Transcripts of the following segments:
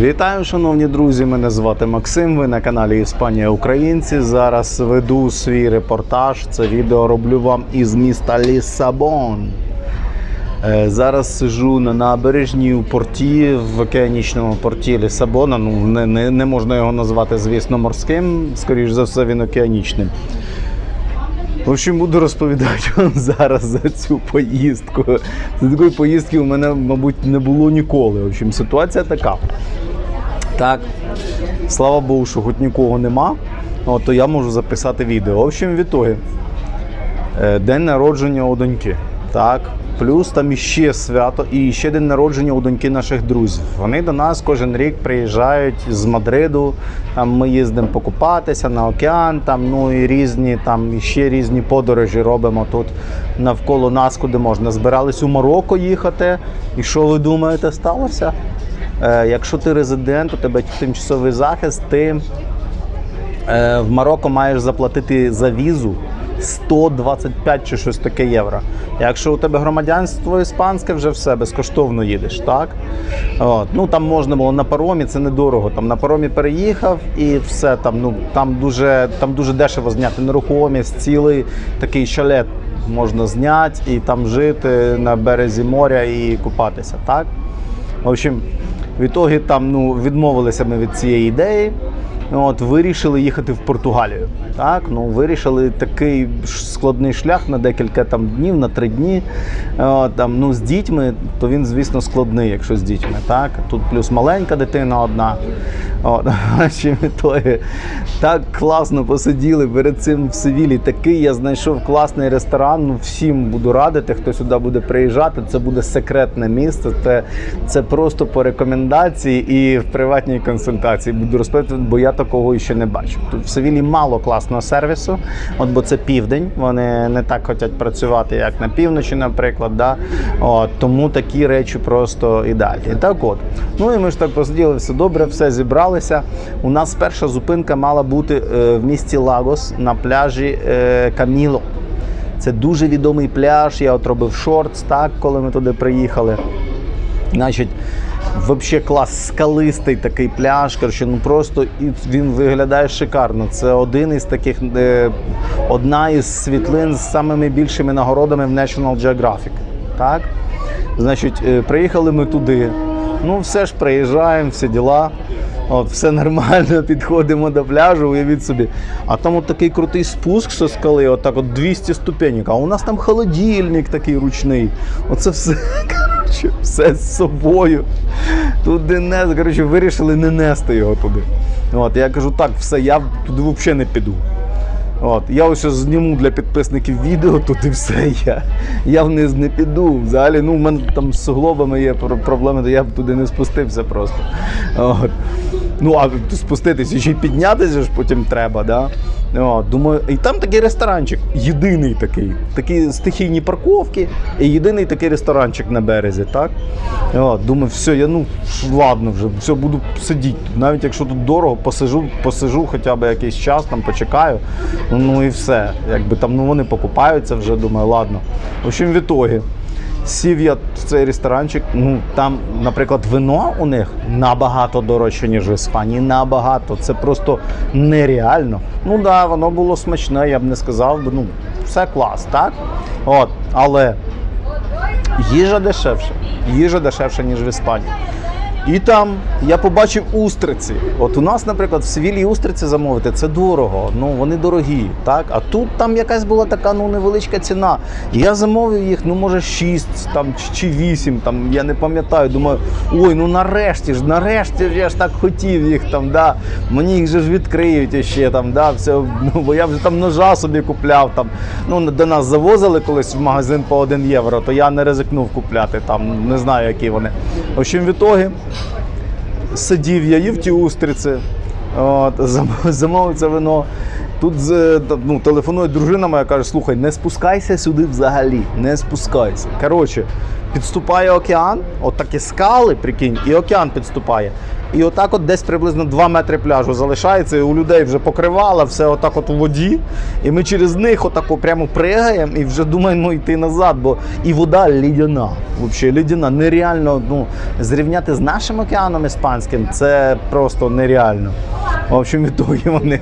Вітаю, шановні друзі! Мене звати Максим. Ви на каналі Іспанія Українці. Зараз веду свій репортаж. Це відео роблю вам із міста Лісабон. Е, Зараз сижу на набережній у порті в океанічному порті Лісабона. Ну не, не, не можна його назвати, звісно, морським. Скоріш за все, він океанічним. В общем, буду розповідати вам зараз за цю поїздку. Це такої поїздки у мене, мабуть, не було ніколи. В общем, ситуація така. Так, слава Богу, що хоч нікого нема, от, то я можу записати відео. В общем, в ітогі, е, день народження у доньки. Так, плюс там іще свято і ще день народження у доньки наших друзів. Вони до нас кожен рік приїжджають з Мадриду. Там ми їздимо покупатися на океан, там ну і різні, там ще різні подорожі робимо тут навколо нас, куди можна. Збирались у Марокко їхати. І що ви думаєте, сталося? Е, якщо ти резидент, у тебе тимчасовий захист, ти е, в Марокко маєш заплатити за візу 125 чи щось таке євро. Якщо у тебе громадянство іспанське, вже все безкоштовно їдеш, так? От. Ну там можна було на паромі, це недорого. Там на паромі переїхав і все там. Ну там дуже там дуже дешево зняти нерухомість, цілий такий шалет можна зняти і там жити на березі моря і купатися, так? В общем, в ітогі там ну, відмовилися ми від цієї ідеї. От, вирішили їхати в Португалію. Так, ну вирішили такий складний шлях на декілька там днів, на три дні. От, там, ну, з дітьми, то він, звісно, складний, якщо з дітьми. Так? Тут плюс маленька дитина одна. От, ітоги. Так класно посиділи перед цим в Севілі. Такий я знайшов класний ресторан. Ну, всім буду радити, хто сюди буде приїжджати. Це буде секретне місце. Це, це просто по рекомендації і в приватній консультації буду розповідати, бо я такого ще не бачив. Тут в Севілі мало класного сервісу, от бо це південь. Вони не так хочуть працювати, як на півночі, наприклад. Да? От, тому такі речі просто ідеальні. Так от. Ну і ми ж так посиділи, все добре, все зібралися. У нас перша зупинка мала бути е, в місті Лагос на пляжі е, Каміло. Це дуже відомий пляж. Я от робив шортс, так, коли ми туди приїхали. Значить, взагалі клас, скалистий такий пляж. Коротше, ну просто і він виглядає шикарно. Це один із таких, е, одна із світлин з самими більшими нагородами в National Geographic. Так? Значить, е, приїхали ми туди. Ну, все ж приїжджаємо, всі діла. От, все нормально, підходимо до пляжу, уявіть собі. А там от такий крутий спуск зі скали, от так от 200 ступенек. А у нас там холодильник такий ручний. Оце все, коротше, все з собою. Туди не, коротше, вирішили не нести його туди. От, я кажу, так, все, я туди взагалі не піду. От, я ось зніму для підписників відео, тут і все. Я, я вниз не піду. Взагалі, ну, в мене там з суглобами є проблеми, то я б туди не спустився просто. От. Ну, а спуститися ще й піднятися ж потім треба, да? От, думаю, і там такий ресторанчик, єдиний такий, такі стихійні парковки і єдиний такий ресторанчик на березі, так? От, думаю, все, я ну ладно вже, все, буду сидіти. Навіть якщо тут дорого, посижу, посижу хоча б якийсь час, там почекаю. Ну, ну і все. Якби там ну, вони покупаються вже, думаю, ладно. В общем, в ітогі. Сів я в цей ресторанчик. Ну там, наприклад, вино у них набагато дорожче, ніж в Іспанії. Набагато. Це просто нереально. Ну да, воно було смачне, я б не сказав. Ну, все клас, так? От, але їжа дешевша. Їжа дешевша, ніж в Іспанії. І там я побачив устриці. От у нас, наприклад, в Севілі устриці замовити це дорого. Ну вони дорогі, так. А тут там якась була така ну невеличка ціна. Я замовив їх, ну може 6 там чи- чи 8, там я не пам'ятаю. Думаю, ой, ну нарешті ж, нарешті ж я ж так хотів їх там. да. Мені їх же ж відкриють іще там, да, все. Ну бо я вже там ножа собі купляв. Там ну до нас завозили колись в магазин по 1 євро, то я не ризикнув купляти там, не знаю, які вони. В общем, в ітогі сидів я, їв ті устриці, от, замовив це вино. Тут ну, телефонує дружина моя, каже, слухай, не спускайся сюди взагалі, не спускайся. Коротше, підступає океан, от такі скали, прикинь, і океан підступає. І отак от десь приблизно 2 метри пляжу залишається, і у людей вже покривало, все отак от у воді. І ми через них отако прямо пригаємо і вже думаємо йти назад, бо і вода лідяна. Взагалі лідяна. Нереально ну, зрівняти з нашим океаном іспанським це просто нереально. В общем, відтоді вони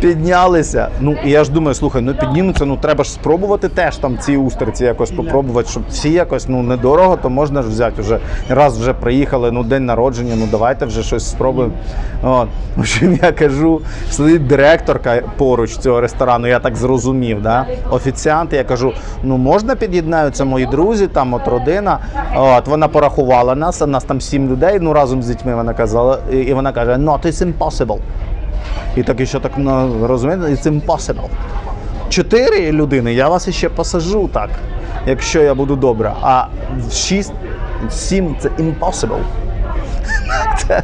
піднялися. Ну і я ж думаю, слухай, ну піднімуться, ну треба ж спробувати теж там ці устриці якось попробувати, щоб всі якось ну недорого, то можна ж взяти вже. Раз вже приїхали, ну день народження, ну давайте вже щось спробуємо. От. В общем, я кажу, сидить директорка поруч цього ресторану, я так зрозумів. Да? Офіціант, я кажу, ну можна під'єднаються мої друзі, там от родина. От вона порахувала нас, а нас там сім людей, ну разом з дітьми вона казала, і і вона каже, not it's impossible. І так і що так розумієте, it's impossible. Чотири людини, я вас іще посажу так, якщо я буду добра. А шість, сім це impossible. Це,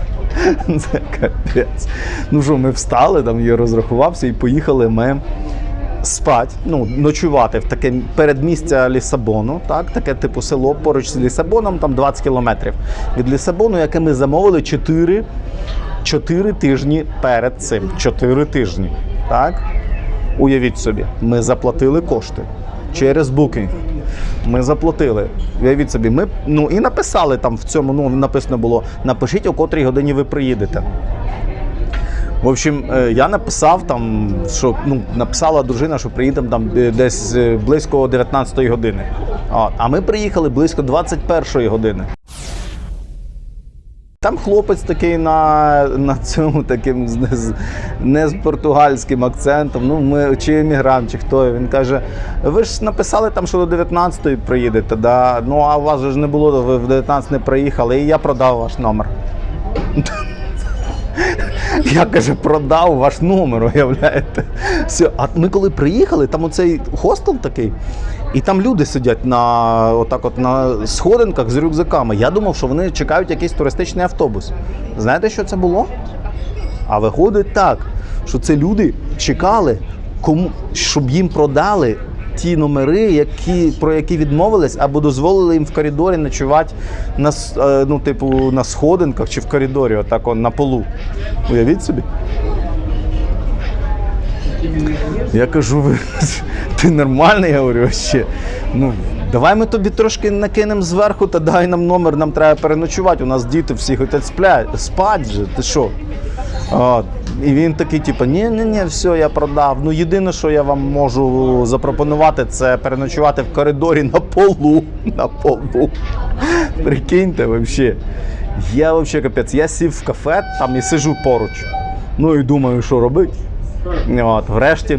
це капець. Ну що, ми встали, там я розрахувався і поїхали ми спать, ну, ночувати в таке передмістя Лісабону, так, таке типу село поруч з Лісабоном, там 20 кілометрів від Лісабону, яке ми замовили 4 Чотири тижні перед цим. Чотири тижні. Так? Уявіть собі, ми заплатили кошти через букінг. Ми заплатили. Уявіть собі, ми ну і написали там в цьому, ну написано було: напишіть, о котрій годині ви приїдете. В общем, е, я написав там, що ну, написала дружина, що приїдемо там е, десь е, близько 19-ї години. А ми приїхали близько 21-ї години. Там хлопець такий на, на цьому таким з- не з португальським акцентом. Ну, ми чи емігрант, чи хто. Він каже: ви ж написали там, що до 19-ї приїдете, да? ну а у вас ж не було, ви в 19 не приїхали, і я продав ваш номер. Я каже, продав ваш номер, уявляєте? Все. А ми коли приїхали, там оцей хостел такий, і там люди сидять на отак, от на сходинках з рюкзаками. Я думав, що вони чекають якийсь туристичний автобус. Знаєте, що це було? А виходить так, що це люди чекали, кому, щоб їм продали ті номери, які, про які відмовились, або дозволили їм в коридорі ночувати на, е, ну, типу, на сходинках чи в коридорі, отак он, на полу. Уявіть собі. Я кажу, ви, ти нормальний, я говорю, ще. Ну, давай ми тобі трошки накинемо зверху та дай нам номер, нам треба переночувати. У нас діти всі хочуть сплять, спать же, ти що? От. І він такий, типу, ні, ні, ні, все, я продав. Ну єдине, що я вам можу запропонувати, це переночувати в коридорі на полу. На полу. Прикиньте, взагалі. Я взагалі капець. Я сів в кафе там і сижу поруч. Ну і думаю, що робити. От, врешті.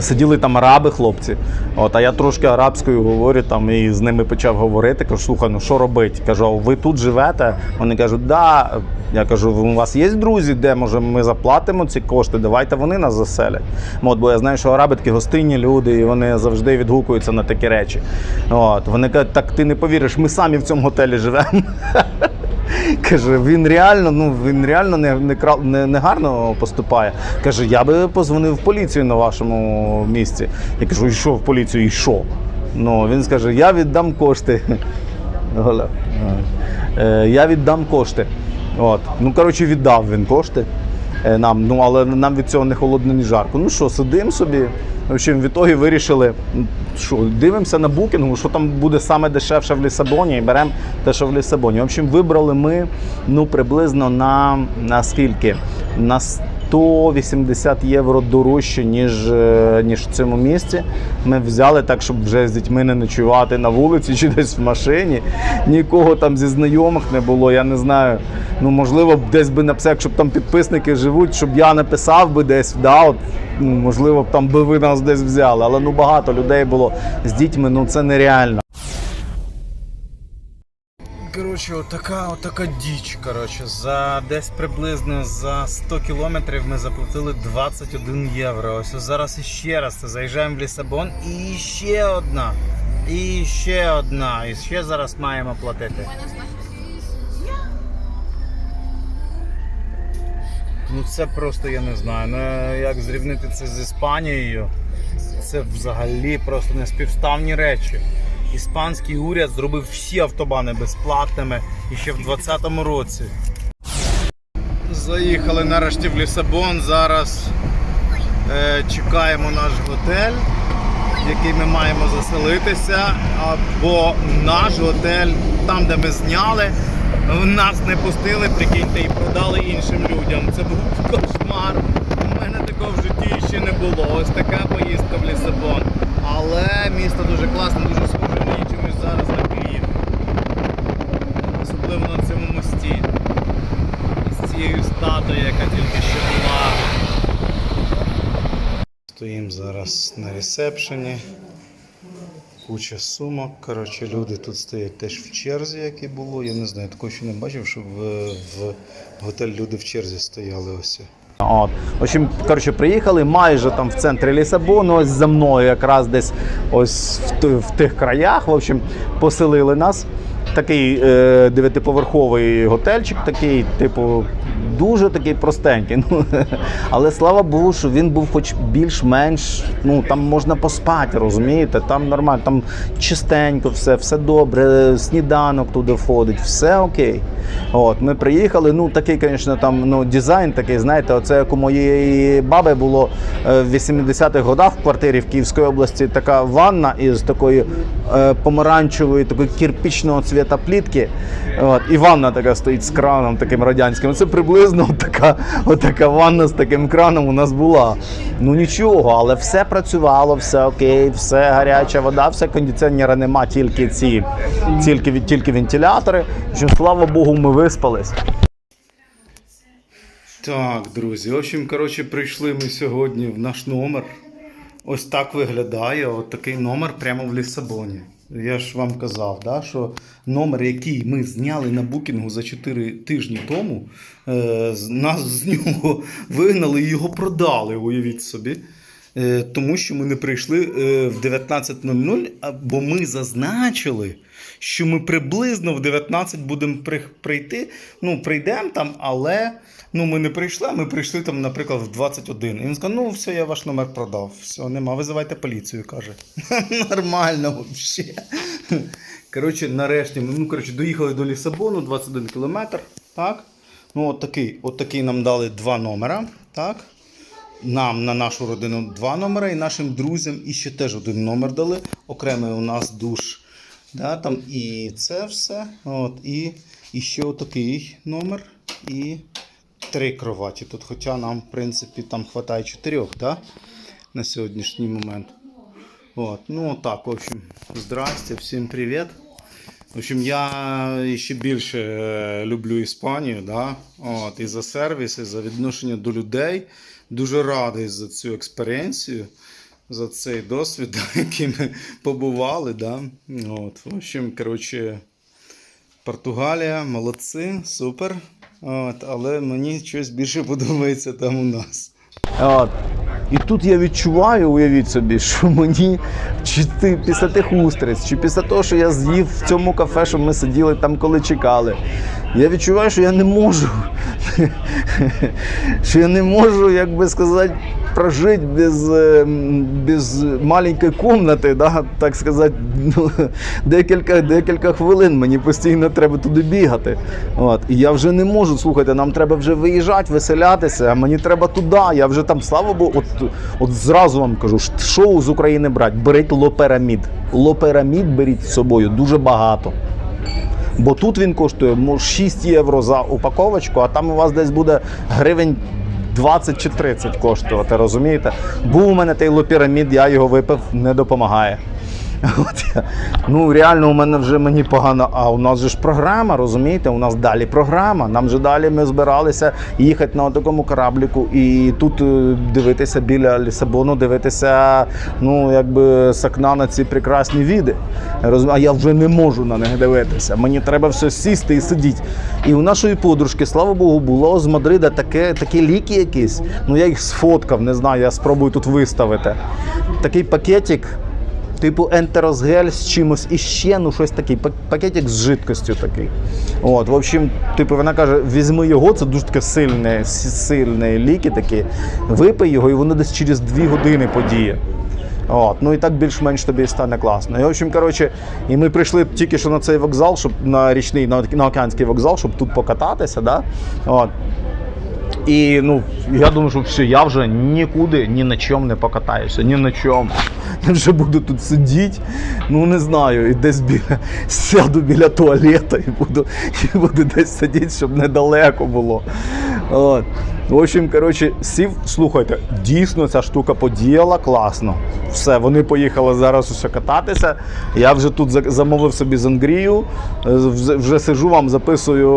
Сиділи там араби, хлопці. От, а я трошки арабською говорю там і з ними почав говорити. Кажу, слухай, ну що робити? Кажу, а ви тут живете? Вони кажуть, да. Я кажу, у вас є друзі, де може ми заплатимо ці кошти? Давайте вони нас заселять. От, бо я знаю, що араби такі гостинні люди, і вони завжди відгукуються на такі речі. От, вони кажуть, так ти не повіриш, ми самі в цьому готелі живемо. Каже, він реально, ну він реально не, не, не, не гарно поступає. Каже, я би позвонив в поліцію на вашому місці. Я кажу, і що в поліцію, і що? Ну, він скаже, я віддам кошти. Е, я віддам кошти. От. Ну, коротше, віддав він кошти нам, ну але нам від цього не холодно, ні жарко. Ну що, сидимо собі. В общем, в ітогі вирішили, що дивимося на букінгу, що там буде саме дешевше в Лісабоні, і беремо те, що в Лісабоні. В общем, вибрали ми ну, приблизно на, на скільки? На 180 євро дорожче, ніж, е, ніж в цьому місці. Ми взяли так, щоб вже з дітьми не ночувати на вулиці чи десь в машині. Нікого там зі знайомих не було, я не знаю. Ну, можливо, десь би написав, якщо б там підписники живуть, щоб я написав би десь, да, от, ну, можливо, там би ви нас десь взяли. Але ну багато людей було з дітьми, ну це нереально. Коротше, отака, отака діч. Коротше, за десь приблизно за 100 кілометрів ми заплатили 21 євро. Ось зараз іще раз заїжджаємо в Лісабон і ще одна. І ще одна. І ще зараз маємо платити. Ну це просто я не знаю. Ну як зрівнити це з Іспанією? Це взагалі просто неспівставні речі. Іспанський уряд зробив всі автобани безплатними і ще в 2020 році. Заїхали нарешті в Лісабон. Зараз е, чекаємо наш готель, в який ми маємо заселитися. Або наш готель, там, де ми зняли, нас не пустили, прикиньте, і продали іншим людям. Це був кошмар. Такого в житті ще не було. Ось така поїздка в Лісабон. Але місто дуже класне, дуже схоже мені чомусь зараз на Київ. Особливо на цьому мості. З цією статуєю, яка тільки що була. Стоїмо зараз на ресепшені. Куча сумок. Коротше, люди тут стоять теж в черзі, як і було. Я не знаю, такого ще не бачив, щоб в, в готель люди в черзі стояли ось. От. В общем, коротше, приїхали майже там в центрі Лісабону, ось за мною, якраз десь ось в, в тих краях. В общем, поселили нас. Такий е, дев'ятиповерховий готельчик, такий, типу, дуже такий простенький. Ну, але слава Богу, що він був хоч більш-менш, ну там можна поспати, розумієте? Там нормально, там чистенько, все, все добре, сніданок туди входить, все окей. От, ми приїхали. Ну, такий, звісно, там ну, дизайн такий, знаєте, оце як у моєї баби було е, в 80-х годах в квартирі в Київській області така ванна із такої е, помаранчевої, такої кирпічного цвіта плітки. От, і ванна така стоїть з краном таким радянським. Це приблизно така, така ванна з таким краном у нас була. Ну нічого, але все працювало, все окей, все гаряча вода, все кондиціонера нема, тільки ці, тільки, тільки вентилятори. Що, слава Богу, ми виспались. Так, друзі, в общем, коротше, прийшли ми сьогодні в наш номер. Ось так виглядає от такий номер прямо в Лісабоні. Я ж вам казав, да, що номер, який ми зняли на букінгу за 4 тижні тому, е, нас з нього вигнали і його продали, уявіть собі. Е, тому що ми не прийшли е, в 19.00, а- бо ми зазначили, що ми приблизно в 19 будемо прийти. Ну, прийдемо там, але ну, ми не прийшли, а ми прийшли там, наприклад, в 21. І він сказав, ну все, я ваш номер продав. Все, нема, визивайте поліцію, каже. Нормально взагалі. Коротше, нарешті ми ну, коротше, доїхали до Лісабону, 21 кілометр. Так? Ну, от такий, от такий нам дали два номера. Так? Нам на нашу родину два номера і нашим друзям і ще теж один номер дали. Окремий у нас душ. Да, там і це все. От, і, і ще отакий номер. І три кроваті тут. Хоча нам, в принципі, там вистачає чотирьох, да? на сьогоднішній момент. От, ну так, в общем, здрасте, всім привіт. В общем, я ще більше е, люблю Іспанію, да? От, і за сервіс, і за відношення до людей. Дуже радий за цю експерiencію, за цей досвід, який ми побували. Да? От, в общем, коротше, Португалія, молодці, супер. От, але мені щось більше подобається там у нас. От. І тут я відчуваю, уявіть собі, що мені чи ти після тих устриць, чи після того, що я з'їв в цьому кафе, що ми сиділи там, коли чекали. Я відчуваю, що я не можу. Що я не можу, як би сказати, прожити без, е, без маленької кімнати, да, так сказати, ну, декілька, декілька хвилин мені постійно треба туди бігати. От. І я вже не можу, слухайте, нам треба вже виїжджати, веселятися, а мені треба туди. Я вже там, слава Богу, от, от зразу вам кажу, шоу з України брати, беріть лоперамід. Лоперамід беріть з собою дуже багато. Бо тут він коштує може, 6 євро за упаковочку, а там у вас десь буде гривень 20 чи 30 коштувати, розумієте? Був у мене той лопірамід, я його випив, не допомагає. От ну реально у мене вже мені погано. А у нас же ж програма, розумієте? У нас далі програма. Нам же далі ми збиралися їхати на такому корабліку і тут е, дивитися біля Лісабону, дивитися, ну якби з окна на ці прекрасні віди. А я вже не можу на них дивитися. Мені треба все сісти і сидіти. І у нашої подружки, слава Богу, було з Мадрида таке, такі ліки якісь. Ну я їх сфоткав, не знаю, я спробую тут виставити. Такий пакетик. Типу ентеросгель з чимось іще, ну щось такий, пакетик з жидкостю такий. От, в общем, типу, вона каже: візьми його, це дуже таке сильне, сильне ліки такі, випий його, і воно десь через 2 години подіє. От, ну і так більш-менш тобі стане класно. І, в общем, коротше, і ми прийшли тільки що на цей вокзал, щоб на річний, на, на океанський вокзал, щоб тут покататися. Да? От. І ну, я думаю, що все, я вже нікуди ні на чому не покатаюся, ні на чому. Я вже буду тут сидіти, ну не знаю, і десь біля сяду біля туалету і буду, і буду десь сидіти, щоб недалеко було. От. В общем, коротше, сів, слухайте, дійсно ця штука подіяла класно. Все, вони поїхали зараз усе кататися. Я вже тут замовив собі зангрію. Е, Вже, вже сижу вам, записую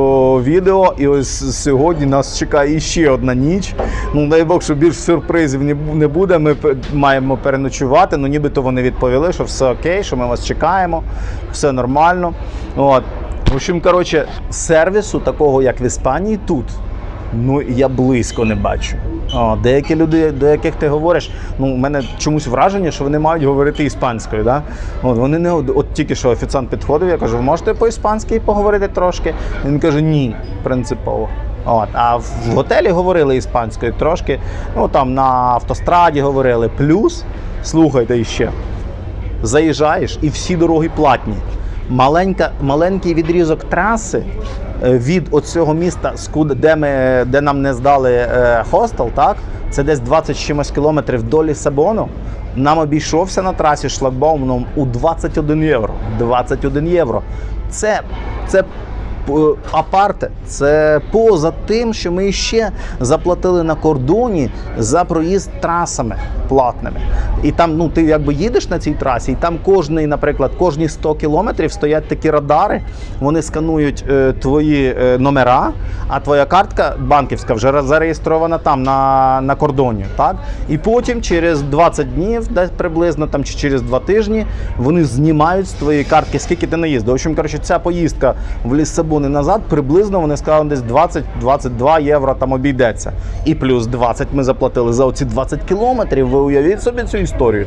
відео. І ось сьогодні нас чекає іще одна ніч. Ну, дай Бог, що більш сюрпризів не, буде. Ми маємо переночувати. Ну, нібито вони відповіли, що все окей, що ми вас чекаємо, все нормально. От. В общем, коротше, сервісу такого, як в Іспанії, тут. Ну, я близько не бачу. О, деякі люди, до яких ти говориш, ну, у мене чомусь враження, що вони мають говорити іспанською. Да? От, вони не, от тільки що офіціант підходив, я кажу, ви можете по-іспанськи поговорити трошки? Він каже, ні, принципово. От, а в готелі говорили іспанською трошки, ну там на автостраді говорили. Плюс, слухайте іще, заїжджаєш і всі дороги платні. Маленька, маленький відрізок траси від оцього міста, де, ми, де нам не здали е, хостел, так? це десь 20 чимось кілометрів до Лісабону. Нам обійшовся на трасі шлагбаумом у 21 євро. 21 євро. Це, це апарте. Це поза тим, що ми ще заплатили на кордоні за проїзд трасами платними. І там, ну ти якби їдеш на цій трасі, і там кожний, наприклад, кожні 100 кілометрів стоять такі радари. Вони сканують е, твої е, номера, а твоя картка банківська вже зареєстрована там на, на кордоні. Так? І потім через 20 днів, десь приблизно там чи через 2 тижні, вони знімають з твоєї картки, скільки ти наїздив. В общем, коротше, ця поїздка в Ліссабон і назад приблизно вони сказали десь 20-22 євро там обійдеться. І плюс 20 ми заплатили за оці 20 кілометрів. Ви уявіть собі цю історію.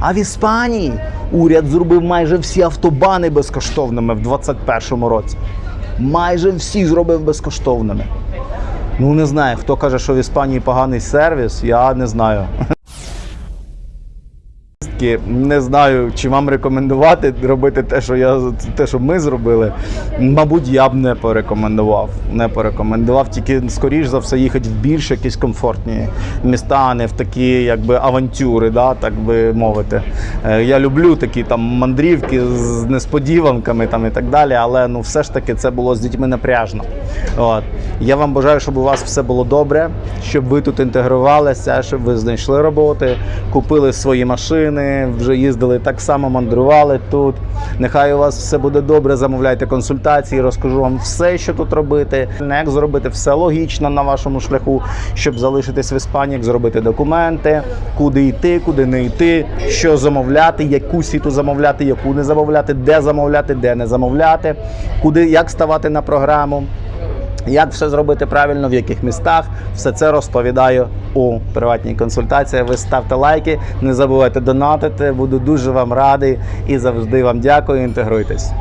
А в Іспанії уряд зробив майже всі автобани безкоштовними в 2021 році. Майже всі зробив безкоштовними. Ну не знаю, хто каже, що в Іспанії поганий сервіс, я не знаю. Таки, Не знаю, чи вам рекомендувати робити те, що я те, що ми зробили. Мабуть, я б не порекомендував. Не порекомендував. Тільки скоріш за все їхати в більш якісь комфортні міста, а не в такі якби авантюри, да, так би мовити. Е, Я люблю такі там мандрівки з несподіванками там і так далі, але ну все ж таки це було з дітьми напряжно. От. Я вам бажаю, щоб у вас все було добре, щоб ви тут інтегрувалися, щоб ви знайшли роботи, купили свої машини, вже їздили так само, мандрували тут. Нехай у вас все буде добре. Замовляйте консультації, розкажу вам все, що тут робити, як зробити все логічно на вашому шляху, щоб залишитись в Іспанії, як зробити документи, куди йти, куди не йти, що замовляти, яку сіту замовляти, яку не замовляти, де замовляти, де не замовляти, куди як ставати на програму. Як все зробити правильно, в яких містах, все це розповідаю у приватній консультації. Ви ставте лайки, не забувайте донатити. Буду дуже вам радий і завжди вам дякую. Інтегруйтесь.